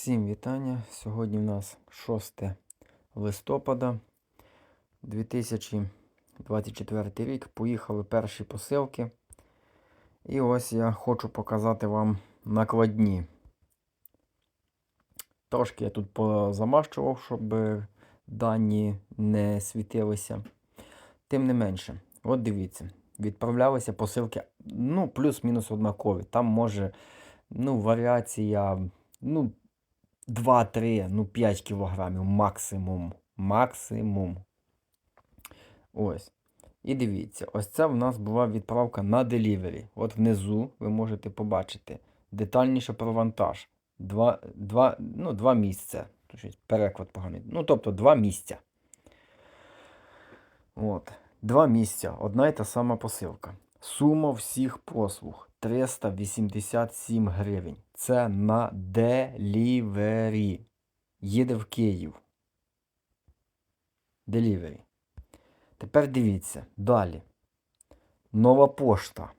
Всім вітання. Сьогодні у нас 6 листопада 2024 рік. Поїхали перші посилки. І ось я хочу показати вам накладні. Трошки я тут позамащував, щоб дані не світилися. Тим не менше, от дивіться, відправлялися посилки, ну, плюс-мінус однакові. Там може, ну, варіація, ну, 2-3, ну 5 кілограмів максимум. Максимум. Ось. І дивіться, ось це в нас була відправка на делівері. От внизу ви можете побачити детальніше про вантаж. Два, два, ну, два місця. Переклад поганий. Ну, тобто два місця. От. Два місця. Одна і та сама посилка. Сума всіх послуг 387 гривень. Це на делівері. Їде в Київ. Делівері. Тепер дивіться. Далі. Нова пошта.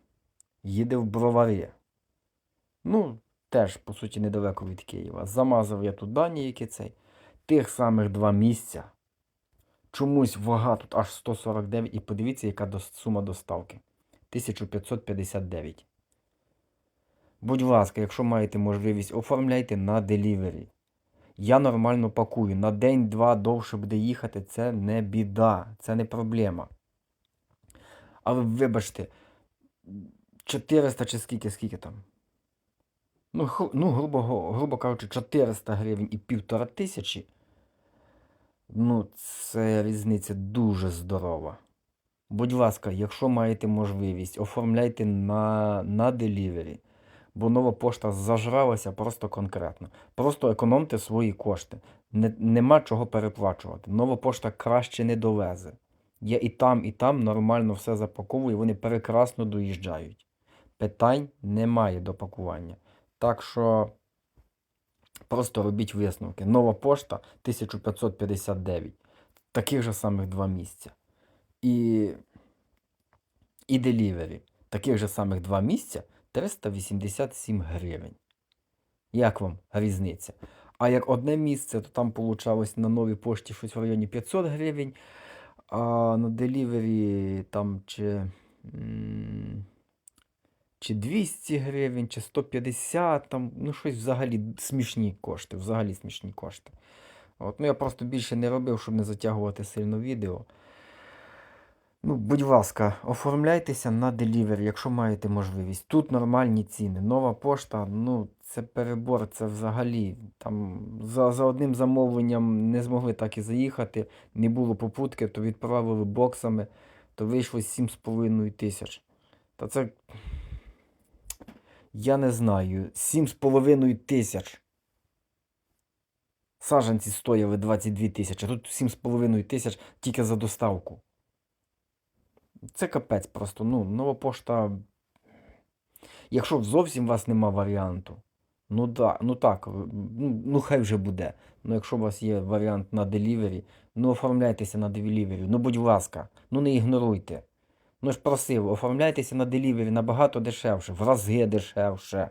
Їде в Бровари. Ну, теж, по суті, недалеко від Києва. Замазав я тут дані, які цей. Тих самих два місця. Чомусь вага тут аж 149. І подивіться, яка сума доставки. 1559. Будь ласка, якщо маєте можливість, оформляйте на делівері. Я нормально пакую. На день-два довше буде їхати, це не біда, це не проблема. Але вибачте, 400 чи скільки, скільки там? Ну, ну грубо, грубо кажучи, 400 гривень і півтора тисячі. Ну, це різниця дуже здорова. Будь ласка, якщо маєте можливість, оформляйте на, на делівері. Бо нова пошта зажралася просто конкретно. Просто економте свої кошти. Не, нема чого переплачувати. Нова пошта краще не довезе. Я і там, і там нормально все запаковую, вони прекрасно доїжджають. Питань немає до пакування. Так що просто робіть висновки. Нова пошта 1559. Таких же самих два місця. І, і делівері. Таких же самих два місця 387 гривень. Як вам різниця? А як одне місце, то там получалось на новій пошті щось в районі 500 гривень, а на делівері там чи, чи 200 гривень, чи 150, там, ну щось взагалі смішні кошти, взагалі смішні кошти. От, ну я просто більше не робив, щоб не затягувати сильно відео. Ну, будь ласка, оформляйтеся на делівері, якщо маєте можливість. Тут нормальні ціни. Нова пошта, ну, це перебор, це взагалі. Там за, за одним замовленням не змогли так і заїхати, не було попутки, то відправили боксами, то вийшло 7,5 тисяч. Та це. Я не знаю. 7,5 тисяч. Саджанці стояли 22 тисячі, а тут 7,5 тисяч тільки за доставку. Це капець просто. Ну, нова пошта. Якщо зовсім у вас нема варіанту, ну да, ну так, ну, ну хай вже буде. Ну якщо у вас є варіант на делівері, ну оформляйтеся на делівері. Ну будь ласка, ну не ігноруйте. Ну ж просив, оформляйтеся на делівері набагато дешевше, в рази дешевше.